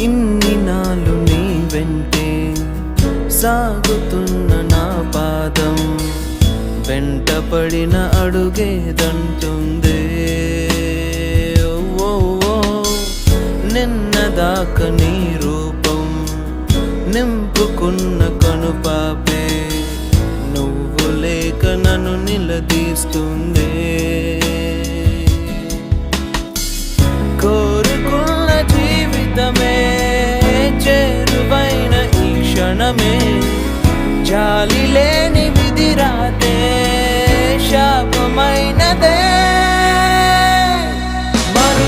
ఇన్ని నాలు నీ వెంటే సాగుతున్న నా పాదం. వెంట పడిన అడుగేదంటుందే నిన్న దాక నిన్నదాక నీ రూపం నింపుకున్న కనుపాపే. నువ్వు లేక నన్ను నిలదీస్తుందే. చేరువైన ఈ క్షణమే. జాలి లేని విధి రాతే శాపమైనదే. మరు